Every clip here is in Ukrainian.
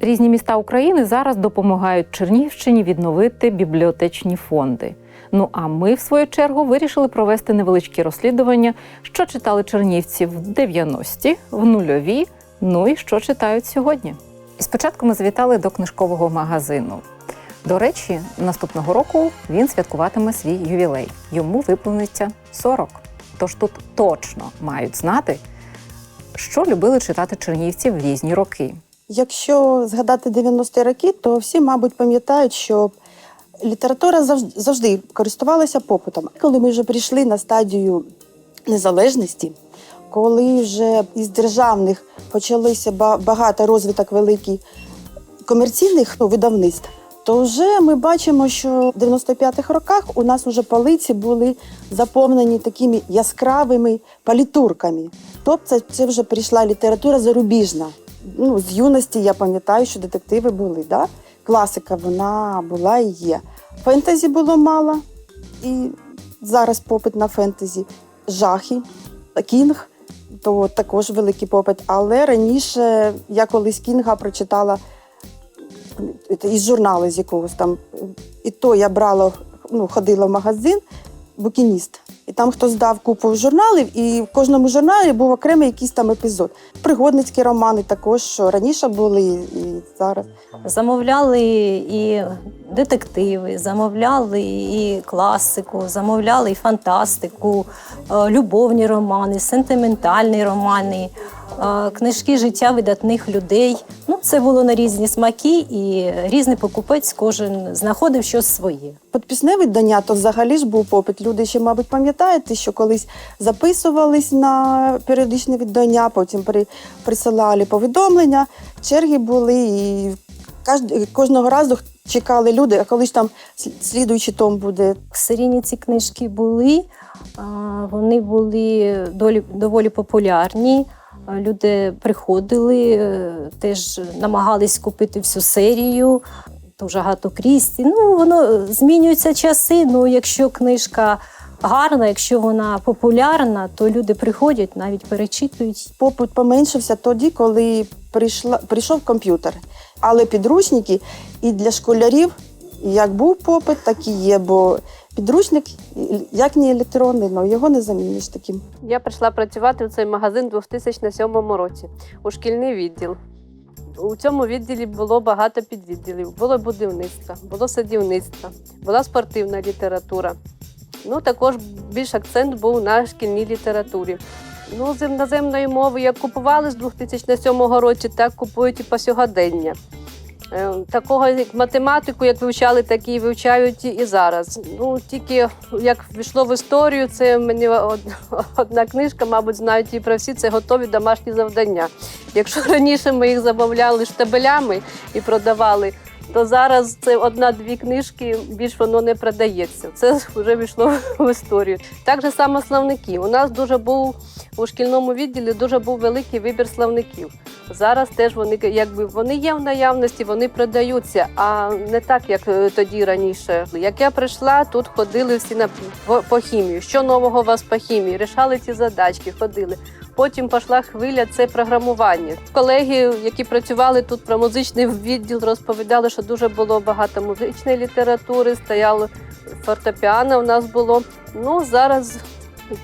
Різні міста України зараз допомагають Чернігівщині відновити бібліотечні фонди. Ну а ми, в свою чергу, вирішили провести невеличкі розслідування, що читали чернівці в 90-ті, в нульові, ну і що читають сьогодні. І спочатку ми завітали до книжкового магазину. До речі, наступного року він святкуватиме свій ювілей. Йому виповниться 40. Тож тут точно мають знати, що любили читати чернівці в різні роки. Якщо згадати 90-ті роки, то всі, мабуть, пам'ятають, що література завжди, завжди користувалася попитом. Коли ми вже прийшли на стадію незалежності, коли вже із державних почалися ба- багато розвиток великий комерційних ну, видавництв, то вже ми бачимо, що в 95-х роках у нас вже полиці були заповнені такими яскравими палітурками. Тобто це вже прийшла література зарубіжна. Ну, з юності я пам'ятаю, що детективи були. Да? Класика вона була і є. Фентезі було мало, і зараз попит на фентезі. Жахи, кінг, то також великий попит. Але раніше я колись кінга прочитала із журналу з якогось там. І то я брала, ну, ходила в магазин, букініст. І там хтось здав купу журналів, і в кожному журналі був окремий якийсь там епізод. Пригодницькі романи також, раніше були і зараз. Замовляли і детективи, замовляли і класику, замовляли і фантастику, е, любовні романи, сентиментальні романи, книжки життя видатних людей. Ну, це було на різні смаки, і різний покупець кожен знаходив щось своє. Підписне видання, то взагалі ж був попит. Люди ще, мабуть, пам'ятаєте, що колись записувались на періодичне видання, потім при, присилали повідомлення, черги були і кожного разу чекали люди, а коли ж там слід- слідуючий том буде. Серійні ці книжки були, вони були долі, доволі популярні. А, Люди приходили, е, теж намагались купити всю серію, дуже Агату Крісті. Ну, воно е, змінюються часи. Ну, якщо книжка гарна, якщо вона популярна, то люди приходять, навіть перечитують. Попит поменшився тоді, коли прийшла, прийшов комп'ютер. Але підручники і для школярів як був попит, так і є, бо підручник, як не електронний, але його не заміниш таким. Я прийшла працювати в цей магазин у 2007 році у шкільний відділ. У цьому відділі було багато підвідділів. Було будівництво, було садівництво, була спортивна література. Ну, також більш акцент був на шкільній літературі. Ну, з іноземної мови як купували з 2007 року, так купують і по сьогодення. Е, Такого як математику, як вивчали, так і вивчають і зараз. Ну тільки як війшло в історію, це мені одна книжка, мабуть, знають і про всі. Це готові домашні завдання. Якщо раніше ми їх забавляли штабелями і продавали, то зараз це одна-дві книжки, більш воно не продається. Це вже війшло в історію. Так же само словники. У нас дуже був у шкільному відділі дуже був великий вибір словників. Зараз теж вони якби вони є в наявності, вони продаються, а не так, як е, тоді раніше. Як я прийшла, тут ходили всі на по хімію. Що нового у вас по хімії? Рішали ці задачки, ходили. Потім пішла хвиля це програмування. Колеги, які працювали тут про музичний відділ, розповідали, що дуже було багато музичної літератури, стояло фортепіано у нас було. Ну зараз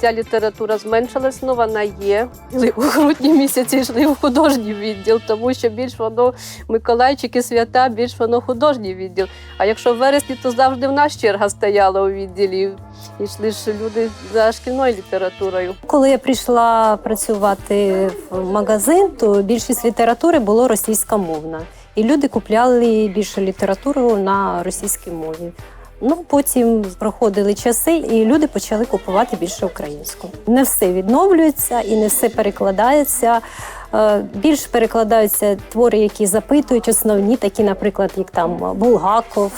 Ця література зменшилась, ну вона є. У грудні місяці йшли в художній відділ, тому що більш воно Миколайчики, свята, більш воно художній відділ. А якщо в вересні, то завжди в нас черга стояла у відділі. І йшли ж люди за шкільною літературою. Коли я прийшла працювати в магазин, то більшість літератури було російськомовна. І люди купляли більше літературу на російській мові. Ну, потім проходили часи, і люди почали купувати більше українську. Не все відновлюється і не все перекладається. Е, Більш перекладаються твори, які запитують, основні, такі, наприклад, як там Булгаков,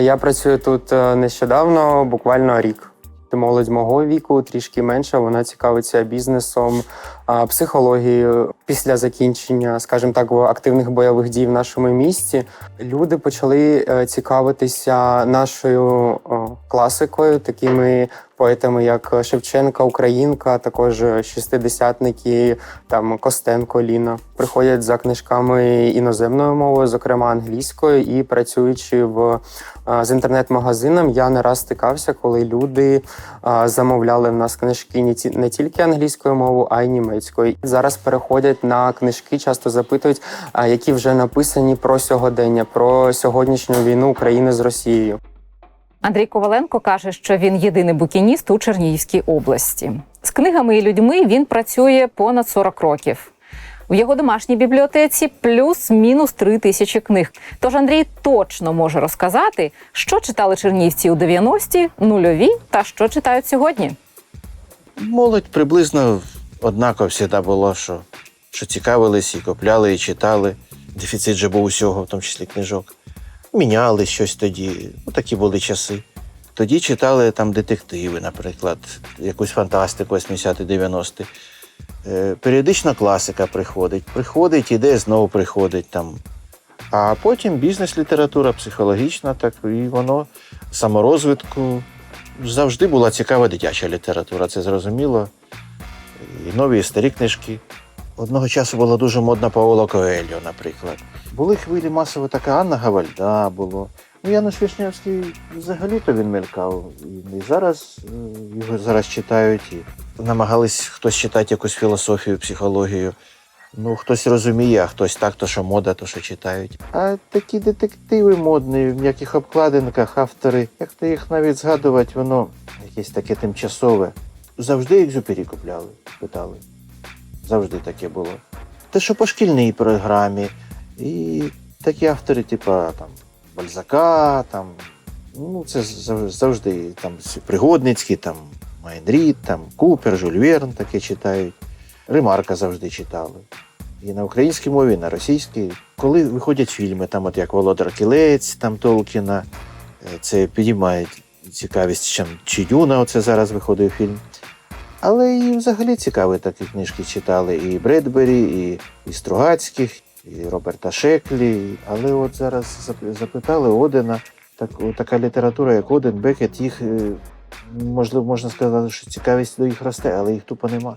Я працюю тут е, нещодавно, буквально рік. Молодь мого віку трішки менша, вона цікавиться бізнесом, психологією. Після закінчення, скажімо так, активних бойових дій в нашому місті люди почали е, цікавитися нашою класикою, такими поетами як Шевченка, Українка, також шістидесятники, там Костенко, Ліна. Приходять за книжками іноземною мовою, зокрема англійською, і працюючи в з інтернет-магазином, я не раз стикався, коли люди замовляли в нас книжки не не тільки англійською мовою, а й німецькою. Зараз переходять на книжки, часто запитують, які вже написані про сьогодення, про сьогоднішню війну України з Росією. Андрій Коваленко каже, що він єдиний букініст у Чернігівській області. З книгами і людьми він працює понад 40 років. В його домашній бібліотеці плюс-мінус три тисячі книг. Тож Андрій точно може розказати, що читали чернігівці у 90-ті, нульові та що читають сьогодні. Молодь приблизно однаково завжди було, що, що цікавились і купляли, і читали. Дефіцит же був усього, в тому числі книжок. Міняли щось тоді. Ну, такі були часи. Тоді читали там детективи, наприклад, якусь фантастику 80-90-ті. Е, періодично класика приходить. Приходить, іде, знову приходить там. А потім бізнес-література, психологічна, так і воно саморозвитку. Завжди була цікава дитяча література, це зрозуміло. І нові, і старі книжки. Одного часу була дуже модна Паоло Коельо, наприклад. Були хвилі масово така Анна Гавальда було. Ну, Януш Вишневський взагалі-то він мелькав. І, зараз е, його зараз читають. І намагались хтось читати якусь філософію, психологію. Ну, хтось розуміє, а хтось так, то що мода, то що читають. А такі детективи модні, в м'яких обкладинках, автори, як то їх навіть згадувати, воно якесь таке тимчасове. Завжди екзюпері купляли, питали. Завжди таке було. Те, що по шкільній програмі, і такі автори, типу там Бальзака, там, ну, це завжди там пригодницькі, там Майнрід, там Купер, Жюль Верн таке читають. Ремарка завжди читали. І на українській мові, і на російській. Коли виходять фільми, там, от як Володар Кілець, там Толкіна, е, це підіймає цікавість, чим чи Дюна, оце зараз виходить фільм. Але і взагалі цікаві такі книжки читали і Бредбері, і, і Стругацьких, і Роберта Шеклі. Але от зараз запитали Одена, так, така література, як Оден, Бекет, їх, е, можливо, можна сказати, що цікавість до їх росте, але їх тупо нема.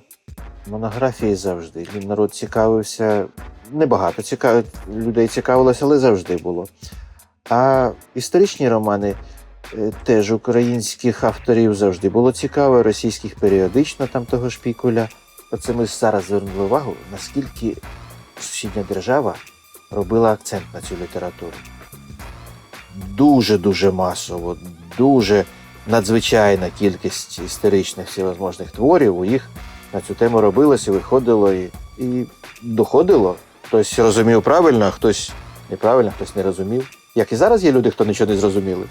Монографії завжди. Народ цікавився. Небагато цікав... людей цікавилося, але завжди було. А історичні романи теж українських авторів завжди було цікаво, російських періодично, там того ж Пікуля. Оце ми зараз звернули увагу, наскільки сусідня держава робила акцент на цю літературу. Дуже-дуже масово, дуже надзвичайна кількість історичних всевозможних творів у їх на цю тему робилось і виходило, і, і доходило. Хтось розумів правильно, а хтось неправильно, хтось не розумів. Як і зараз є люди, хто нічого не зрозуміли.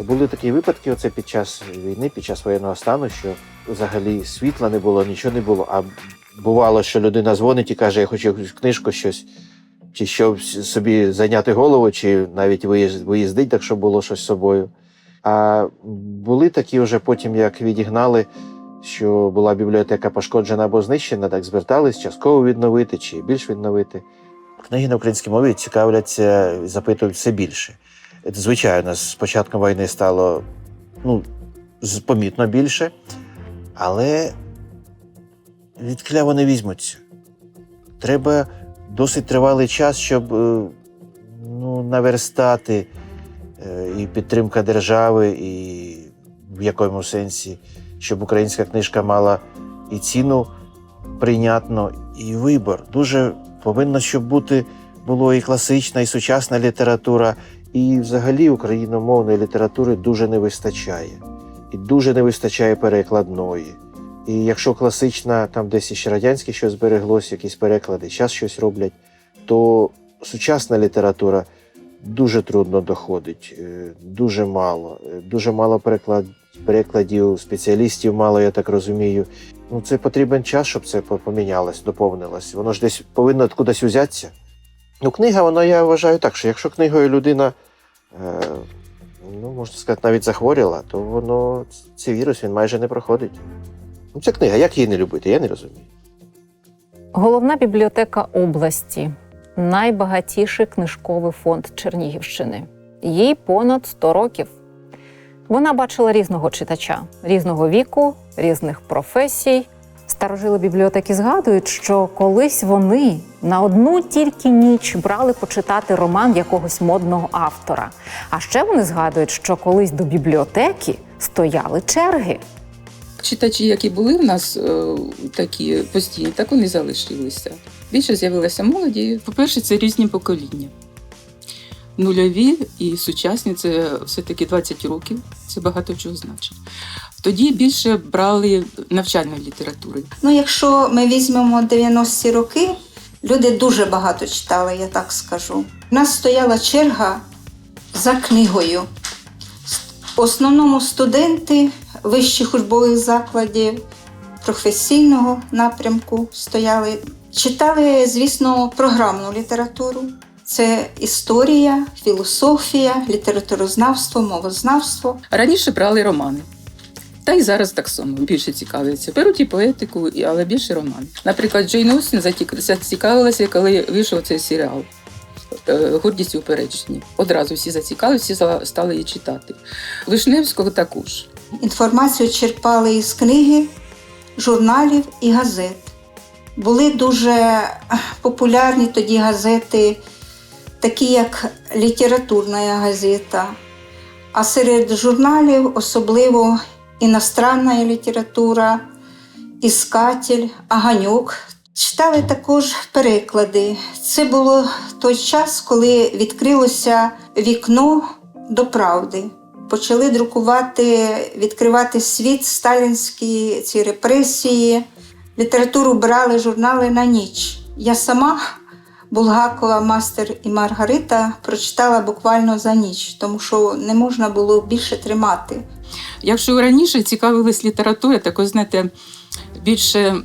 Були такі випадки оце під час війни, під час воєнного стану, що взагалі світла не було, нічого не було. А бувало, що людина дзвонить і каже, я хочу якусь книжку, щось, чи щоб собі зайняти голову, чи навіть виїзд- виїздить, так щоб було щось з собою. А були такі вже потім, як відігнали, що була бібліотека пошкоджена або знищена, так звертались частково відновити чи більш відновити. Книги на українській мові цікавляться запитують все більше. Це, Звичайно, з початком війни стало ну, помітно більше, але відкля вони візьмуться. Треба досить тривалий час, щоб е, ну, наверстати е, і підтримка держави, і в якому сенсі, щоб українська книжка мала і ціну прийнятну, і вибор. Дуже повинно, щоб бути було і класична, і сучасна література, і взагалі україномовної літератури дуже не вистачає. І дуже не вистачає перекладної. І якщо класична, там десь ще радянське щось збереглось, якісь переклади, зараз щось роблять, то сучасна література дуже трудно доходить, е, дуже мало. Е, Дуже мало переклад, перекладів, спеціалістів мало, я так розумію. Ну, це потрібен час, щоб це по- помінялось, доповнилось. Воно ж десь повинно кудись взятися. Ну, книга, вона я вважаю так, що якщо книгою людина, е, ну, можна сказати, навіть захворіла, то воно цей вірус він майже не проходить. Ну, це книга, як її не любити, я не розумію. Головна бібліотека області найбагатіший книжковий фонд Чернігівщини. Їй понад 100 років. Вона бачила різного читача, різного віку, різних професій. Старожили бібліотеки згадують, що колись вони на одну тільки ніч брали почитати роман якогось модного автора. А ще вони згадують, що колись до бібліотеки стояли черги. Читачі, які були в нас е, такі постійні, так вони залишилися. Більше з'явилося молоді. По-перше, це різні покоління. Нульові і сучасні це все-таки 20 років, це багато чого значить. Тоді більше брали навчальної літератури. Ну, якщо ми візьмемо 90-ті роки, люди дуже багато читали, я так скажу. У нас стояла черга за книгою. В основному студенти вищих учбових закладів, професійного напрямку стояли. Читали, звісно, програмну літературу. Це історія, філософія, літературознавство, мовознавство. Раніше брали романи. Та й зараз так само більше цікавляться. Беруть і поетику, і- але більше романи. Наприклад, Джейн Остін зацікавилася, коли вийшов цей серіал е, Гордість і упередження. Одразу всі зацікавилися, всі стали її читати. Вишневського також. Інформацію черпали із книги, журналів і газет. Були дуже популярні тоді газети, такі як літературна газета. А серед журналів особливо іностранна література, Іскатель, Аганьок. Читали також переклади. Це було той час, коли відкрилося вікно до правди почали друкувати, відкривати світ, сталінські ці репресії. Літературу брали журнали на ніч. Я сама, Булгакова, Мастер і Маргарита, прочитала буквально за ніч, тому що не можна було більше тримати. Якщо раніше цікавились літературою, такою, знаєте, більше,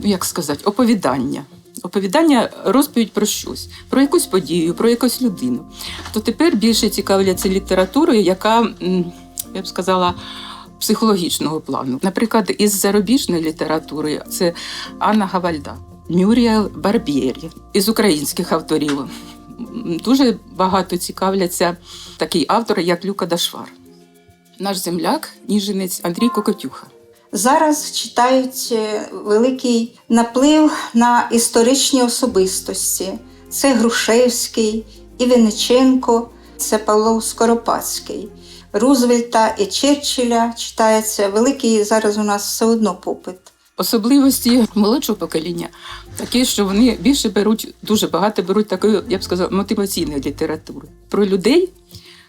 як сказати, оповідання. Оповідання розповідь про щось, про якусь подію, про якусь людину. То тепер більше цікавляться літературою, яка, я б сказала, психологічного плану. Наприклад, із зарубіжної літератури це Анна Гавальда, Мюріел Барбєрі. Із українських авторів дуже багато цікавляться такий автор, як Люка Дашвар наш земляк, ніженець Андрій Кокотюха. Зараз читають е, великий наплив на історичні особистості. Це Грушевський, Івениченко, це Павло Скоропадський. Рузвельта і Черчилля читається великий зараз у нас все одно попит. Особливості молодшого покоління такі, що вони більше беруть, дуже багато беруть такої, я б сказала, мотиваційної літератури про людей,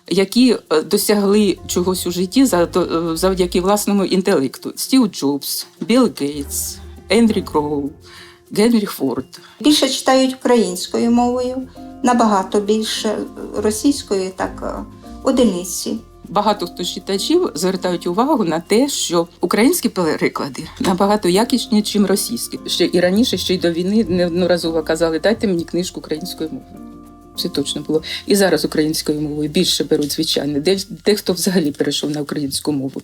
які е, досягли чогось у житті е, завдяки власному інтелекту. Стів Джобс, Білл Гейтс, Ендрі Гроу, Генрі Форд. Більше читають українською мовою, набагато більше російською, так е, одиниці. Багато хто читачів звертають увагу на те, що українські переклади набагато якісніші, ніж російські. Ще і раніше, ще й до війни неодноразово казали, дайте мені книжку українською мовою. Це точно було. І зараз українською мовою більше беруть, звичайно. Де, дехто взагалі перейшов на українську мову.